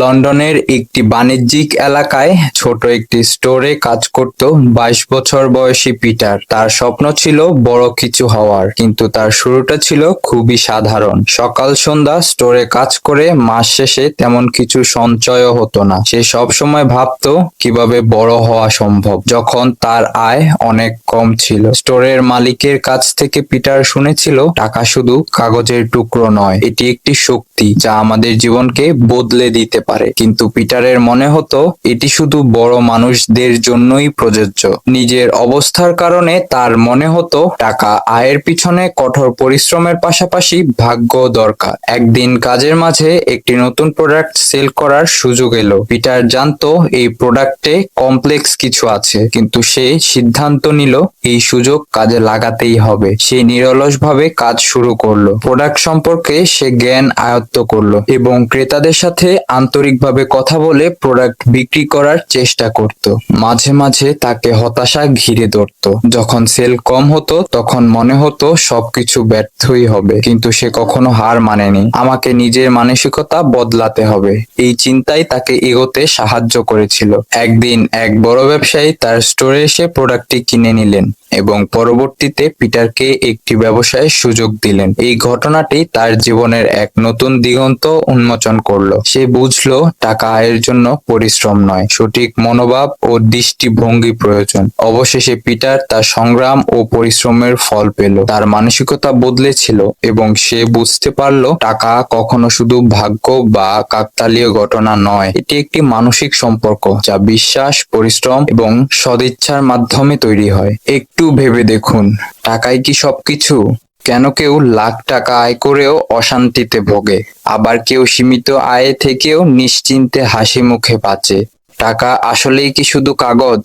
লন্ডনের একটি বাণিজ্যিক এলাকায় ছোট একটি স্টোরে কাজ করত বাইশ বছর বয়সী পিটার। তার স্বপ্ন ছিল বড় কিছু হওয়ার, কিন্তু তার শুরুটা ছিল খুবই সাধারণ। সকাল সন্ধ্যা স্টোরে কাজ করে মাস শেষে তেমন কিছু সঞ্চয়ও হতো না। সে সব সময় ভাবতো কীভাবে বড় হওয়া সম্ভব, যখন তার আয় অনেক কম ছিল। স্টোরের মালিকের কাছ থেকে পিটার শুনেছিল, টাকা শুধু কাগজের টুকরো নয়, এটি একটি শক্তি যা আমাদের জীবনকে বদলে দিতে পারে। কিন্তু পিটারের মনে হতো, এটি শুধু বড় মানুষদের জন্যই প্রযোজ্য। নিজের অবস্থার কারণে তার মনে হতো, টাকা আয়ের পিছনে কঠোর পরিশ্রমের পাশাপাশি ভাগ্য দরকার। একদিন কাজের মাঝে একটি নতুন প্রোডাক্ট সেল করার সুযোগ এলো। পিটার জানতো, এই প্রোডাক্টে কমপ্লেক্স কিছু আছে। কিন্তু সে সিদ্ধান্ত নিল, এই সুযোগ কাজে লাগাতেই হবে। সে নিরলসভাবে কাজ শুরু করল। প্রোডাক্ট সম্পর্কে সে জ্ঞান আয়ত্ত করল এবং ক্রেতাদের সাথে আন্তরিকভাবে কথা বলে প্রোডাক্ট বিক্রি করার চেষ্টা করত। মাঝে মাঝে তাকে হতাশা ঘিরে ধরত। যখন সেল কম হতো, তখন মনে হতো সবকিছু ব্যর্থই হবে, কিন্তু সে কখনো হার মানেনি। আমাকে নিজের মানসিকতা বদলাতে হবে। এই চিন্তাই তাকে এগোতে সাহায্য করেছিল। একদিন এক বড় ব্যবসায়ী তার স্টোরে এসে প্রোডাক্টটি কিনে নিলেন। এবং পরবর্তীতে পিটারকে একটি ব্যবসায়ের সুযোগ দিলেন। এই ঘটনাটি তার জীবনের এক নতুন দিগন্ত উন্মোচন করল। সে বুঝলো, টাকা আয়ের জন্য পরিশ্রম নয়। সঠিক মনোভাব ও দৃষ্টিভঙ্গি প্রয়োজন। অবশেষে পিটার তার সংগ্রাম ও পরিশ্রমের ফল পেল। তার মানসিকতা বদলেছিল এবং সে বুঝতে পারল, টাকা কখনো শুধু ভাগ্য বা কাকতালীয় ঘটনা নয়, এটি একটি মানসিক সম্পর্ক যা বিশ্বাস, পরিশ্রম এবং সদিচ্ছার মাধ্যমে তৈরি হয়। একটু ভেবে দেখুন, টাকায় কি সবকিছু? কেন কেউ লাখ টাকা আয় করেও অশান্তিতে ভোগে, আবার কেউ সীমিত আয়ে থেকেও নিশ্চিন্তে হাসি মুখে বাঁচে। টাকা আসলেই কি শুধু কাগজ?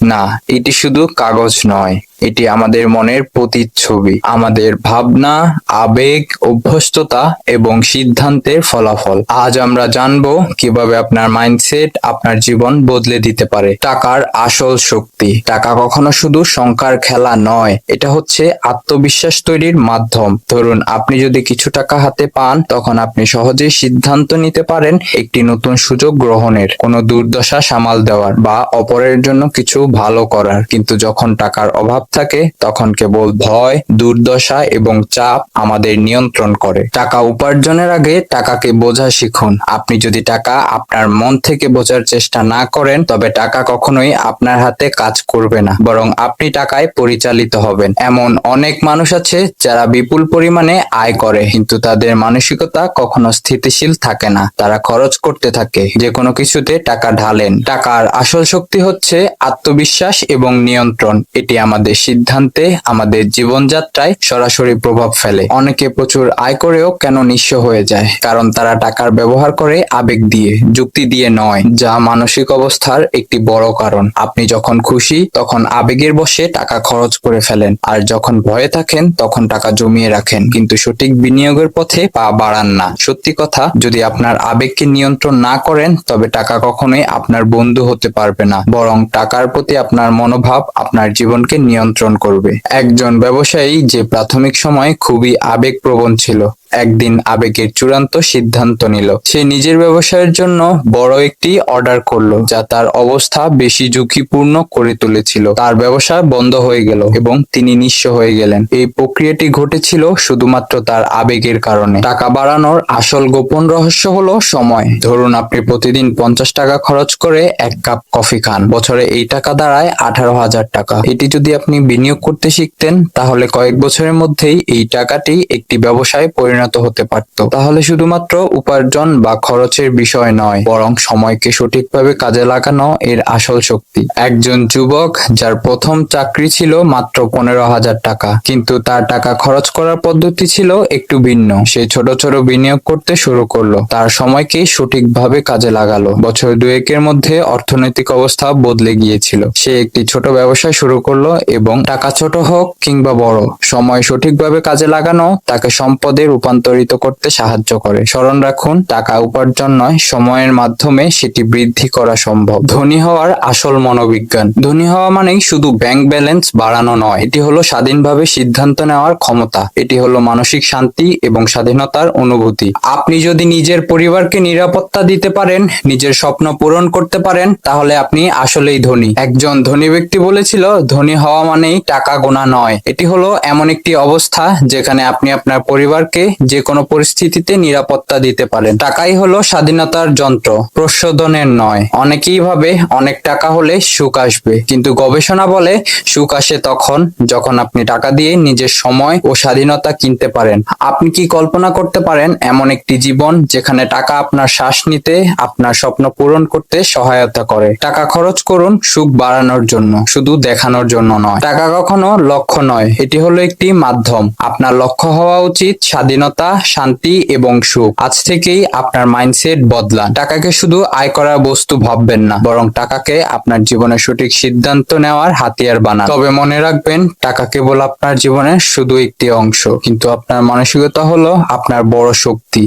না, এটি শুধু কাগজ নয়। এটি আমাদের মনের প্রতিচ্ছবি। আমাদের ভাবনা, আবেগ, অভ্যস্ততা এবং সিদ্ধান্তের ফলাফল। আজ আমরা জানব কীভাবে আপনার মাইন্ডসেট আপনার জীবন বদলে দিতে পারে। টাকার আসল শক্তি। টাকা কখনো শুধু সংখ্যার খেলা নয়, এটা হচ্ছে আত্মবিশ্বাস তৈরির মাধ্যম। ধরুন, আপনি যদি কিছু টাকা হাতে পান, তখন আপনি সহজেই সিদ্ধান্ত নিতে পারেন একটি নতুন সুযোগ গ্রহণের। কোনো দুর্দশা সামাল দেওয়ার বা অপরের জন্য কিছু ভালো করার। কিন্তু যখন টাকার অভাব থাকে তখন কেবল ভয়, দুর্দশা এবং চাপ আমাদের নিয়ন্ত্রণ করে। টাকা উপার্জনের আগে টাকাকে বোঝা শিখুন। আপনি যদি টাকা আপনার মন থেকে বোঝার চেষ্টা না করেন, তবে টাকা কখনোই আপনার হাতে কাজ করবে না, বরং আপনি টাকায় পরিচালিত হবেন। এমন অনেক মানুষ আছে যারা বিপুল পরিমাণে আয় করে, কিন্তু তাদের মানসিকতা কখনো স্থিতিশীল থাকে না। তারা খরচ করতে থাকে যে কোনো কিছুতে টাকা ঢালেন। টাকার আসল শক্তি হচ্ছে আত্মবিশ্বাস এবং নিয়ন্ত্রণ। এটি আমাদের সিদ্ধান্তে আমাদের জীবনযাত্রায় সরাসরি প্রভাব ফেলে। অনেকে প্রচুর আয় করেও কেন নিঃস্ব হয়ে যায়? কারণ তারা টাকার ব্যবহার করে আবেগ দিয়ে, যুক্তি দিয়ে নয়, যা মানসিক অবস্থার একটি বড় কারণ। আপনি যখন খুশি, তখন আবেগের বসে টাকা খরচ করে ফেলেন, আর যখন ভয়ে থাকেন, তখন টাকা জমিয়ে রাখেন। কিন্তু সঠিক বিনিয়োগের পথে পা বাড়ান না। সত্যি কথা, যদি আপনার আবেগকে নিয়ন্ত্রণ না করেন, তবে টাকা কখনোই আপনার বন্ধু হতে পারবে না। বরং টাকার প্রতি আপনার মনোভাব আপনার জীবনকে নিয়ন্ত্রণ করবে। একজন ব্যবসায়ী যে প্রাথমিক সময় খুবই আবেগপ্রবণ ছিল। একদিন আবেগের চূড়ান্ত সিদ্ধান্ত নিল। সে নিজের ব্যবসায়ের জন্য বড় একটি অর্ডার করল, যা তার অবস্থা বেশি ঝুঁকিপূর্ণ করে তুলেছিল। তার ব্যবসা বন্ধ হয়ে গেল এবং তিনি নিঃস্ব হয়ে গেলেন। এই প্রক্রিয়াটি ঘটেছিল শুধুমাত্র তার আবেগের কারণে। টাকা বাড়ানোর আসল গোপন রহস্য হলো সময়। ধরুন আপনি প্রতিদিন পঞ্চাশ টাকা খরচ করে এক কাপ কফি খান। বছরে এই টাকা দাঁড়ায় আঠারো হাজার টাকা। এটি যদি আপনি বিনিয়োগ করতে শিখতেন, তাহলে কয়েক বছরের মধ্যেই এই টাকাটি একটি ব্যবসায় পরিণত হতে পারত। তাহলে শুধুমাত্র উপার্জন বা খরচের বিষয় নয়, বরং সময়কে সঠিকভাবে কাজে লাগানো এর আসল শক্তি। একজন যুবক যার প্রথম চাকরি ছিল মাত্র পনেরো হাজার টাকা, কিন্তু তার টাকা খরচ করার পদ্ধতি ছিল একটু ভিন্ন। সে ছোট ছোট বিনিয়োগ করতে শুরু করল। তার সময়কে সঠিকভাবে কাজে লাগালো। বছর দুয়েকের মধ্যে অর্থনৈতিক অবস্থা বদলে গিয়েছিল। সে একটি ছোট ব্যবসা শুরু করল এবং টাকা ছোট হোক কিংবা বড়, সময় সঠিকভাবে কাজে লাগানো, তাকে সম্পদে রূপান্তর রূপান্তরিত করতে সাহায্য করে। স্মরণ রাখুন, টাকা উপার্জন নয়, সময়ের মাধ্যমে সেটি বৃদ্ধি করা সম্ভব। ধনী হওয়ার আসল মনোবিজ্ঞান। ধনী হওয়া মানেই শুধু ব্যাংক ব্যালেন্স বাড়ানো নয়, এটি হলো স্বাধীনভাবে সিদ্ধান্ত নেওয়ার ক্ষমতা। এটি হলো মানসিক শান্তি এবং স্বাধীনতার অনুভূতি। আপনি যদি নিজের পরিবারকে নিরাপত্তা দিতে পারেন, নিজের স্বপ্ন পূরণ করতে পারেন, তাহলে আপনি আসলেই ধনী। একজন ধনী ব্যক্তি বলেছিল, ধনী হওয়া মানেই টাকা গোনা নয়। এটি হলো এমন একটি অবস্থা যেখানে আপনি আপনার পরিবারকে যে কোনো পরিস্থিতিতে নিরাপত্তা দিতে পারেন। টাকাই হলো স্বাধীনতার যন্ত্র, প্রশোধনের নয়। অনেকেই ভাবে অনেক টাকা হলে সুখ আসবে, কিন্তু গবেষণা বলে সুখ আসে তখন যখন আপনি টাকা দিয়ে নিজের সময় ও স্বাধীনতা কিনতে পারেন। আপনি কি কল্পনা করতে পারেন এমন একটি জীবন যেখানে টাকা আপনার শ্বাস নিতে, আপনার স্বপ্ন পূরণ করতে সহায়তা করে? টাকা খরচ করুন সুখ বাড়ানোর জন্য, শুধু দেখানোর জন্য নয়। টাকা কখনো লক্ষ্য নয়, এটি হলো একটি মাধ্যম। আপনার লক্ষ্য হওয়া উচিত স্বাধীনতা শান্তি এবং সুখ। আজ থেকেই আপনার মাইন্ডসেট বদলান। টাকাকে শুধু আয় করার বস্তু ভাববেন না, বরং টাকাকে আপনার জীবনের সঠিক সিদ্ধান্ত নেওয়ার হাতিয়ার বানান। তবে মনে রাখবেন, টাকা কেবল আপনার জীবনের শুধু একটি অংশ, কিন্তু আপনার মানসিকতা হলো আপনার বড় শক্তি।